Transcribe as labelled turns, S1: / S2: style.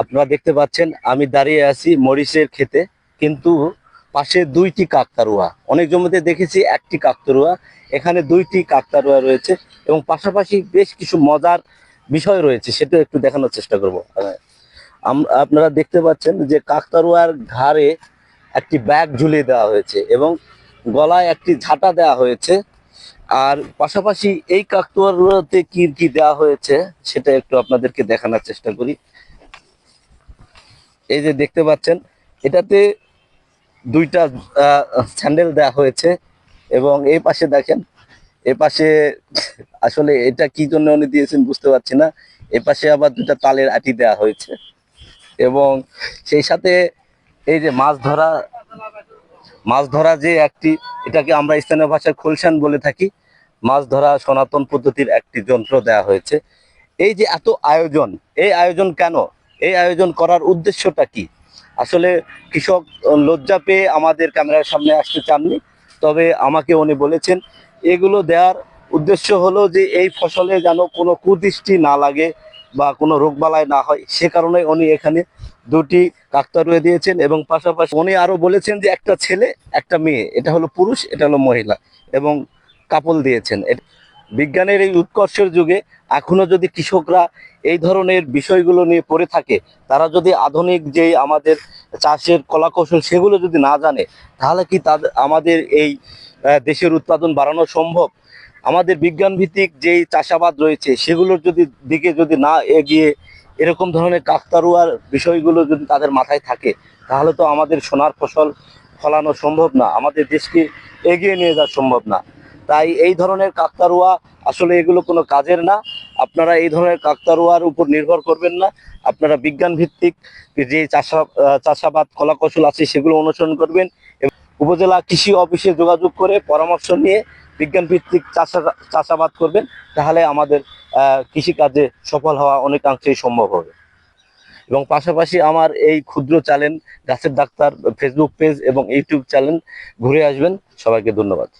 S1: আপনারা দেখতে পাচ্ছেন, আমি দাঁড়িয়ে আছি মরিচের ক্ষেতে, কিন্তু পাশে দুইটি কাকতারুয়া অনেক জমিতে দেখেছি একটি কাকতারুয়া এখানে দুইটি কাকতারুয়া রয়েছে এবং পাশাপাশি বেশ কিছু মজার বিষয় রয়েছে, সেটা একটু দেখানোর চেষ্টা করব। আপনারা দেখতে পাচ্ছেন যে কাকতারুয়ার ঘাড়ে একটি ব্যাগ ঝুলিয়ে দেওয়া হয়েছে এবং গলায় একটি ঝাঁটা দেওয়া হয়েছে। আর পাশাপাশি এই কাকতারুয়াতে কি কি দেওয়া হয়েছে, সেটা একটু আপনাদেরকে দেখানোর চেষ্টা করি। এই যে দেখতে পাচ্ছেন, এটাতে দুইটা স্যান্ডেল দেওয়া হয়েছে এবং এই পাশে দেখেন এ পাশে আসলে এটা কি জন্য উনি দিয়েছেন বুঝতে পারছি না, এ পাশে আবার দুটা তালের আটি দেওয়া হয়েছে এবং সেই সাথে এই যে মাছ ধরা মাছ ধরা যে একটি, এটাকে আমরা স্থানীয় ভাষায় খোলসান বলে থাকি, মাছ ধরা সনাতন পদ্ধতির একটি যন্ত্র দেওয়া হয়েছে। এই যে এত আয়োজন, এই আয়োজন কেন? এই আয়োজন করার উদ্দেশ্যটা কি? আসলে কৃষক লজ্জা পেয়ে আমাদের ক্যামেরার সামনে আসতে চাননি, তবে আমাকে উনি বলেছেন, এগুলো দেওয়ার উদ্দেশ্য হলো যে এই ফসলে যেন কোনো কুদৃষ্টি না লাগে বা কোনো রোগবালাই না হয়, সে কারণে উনি এখানে দুটি কাকতারুয়ে দিয়েছেন এবং পাশাপাশি উনি আরও বলেছেন যে একটা ছেলে, একটা মেয়ে, এটা হলো পুরুষ, এটা হলো মহিলা এবং কাপল দিয়েছেন। বিজ্ঞানের এই উৎকর্ষের যুগে এখনও যদি কৃষকরা এই ধরনের বিষয়গুলো নিয়ে পড়ে থাকে, তারা যদি আধুনিক যে আমাদের চাষের কলা কৌশল সেগুলো যদি না জানে, তাহলে কি তাদের আমাদের এই দেশের উৎপাদন বাড়ানো সম্ভব? আমাদের বিজ্ঞান ভিত্তিক যেই চাষাবাদ রয়েছে, সেগুলোর যদি দিকে যদি না এগিয়ে এরকম ধরনের কাকতারুয়ার বিষয়গুলো যদি তাদের মাথায় থাকে, তাহলে তো আমাদের সোনার ফসল ফলানো সম্ভব না, আমাদের দেশকে এগিয়ে নিয়ে যাওয়া সম্ভব না। তাই এই ধরনের কাকতারুয়া আসলে এগুলো কোনো কাজের না। আপনারা এই ধরনের কাকতারুয়ার উপর নির্ভর করবেন না। আপনারা বিজ্ঞান ভিত্তিক যে চাষা, চাষাবাদ কলা কৌশল আছে সেগুলো অনুসরণ করবেন উপজেলা কৃষি অফিসে যোগাযোগ করে পরামর্শ নিয়ে বিজ্ঞান ভিত্তিক চাষা, চাষাবাদ করবেন, তাহলে আমাদের কৃষিকাজে সফল হওয়া অনেকাংশেই সম্ভব হবে। এবং পাশাপাশি আমার এই ক্ষুদ্র চ্যানেল গাছের ডাক্তার ফেসবুক পেজ এবং ইউটিউব চ্যানেল ঘুরে আসবেন। সবাইকে ধন্যবাদ।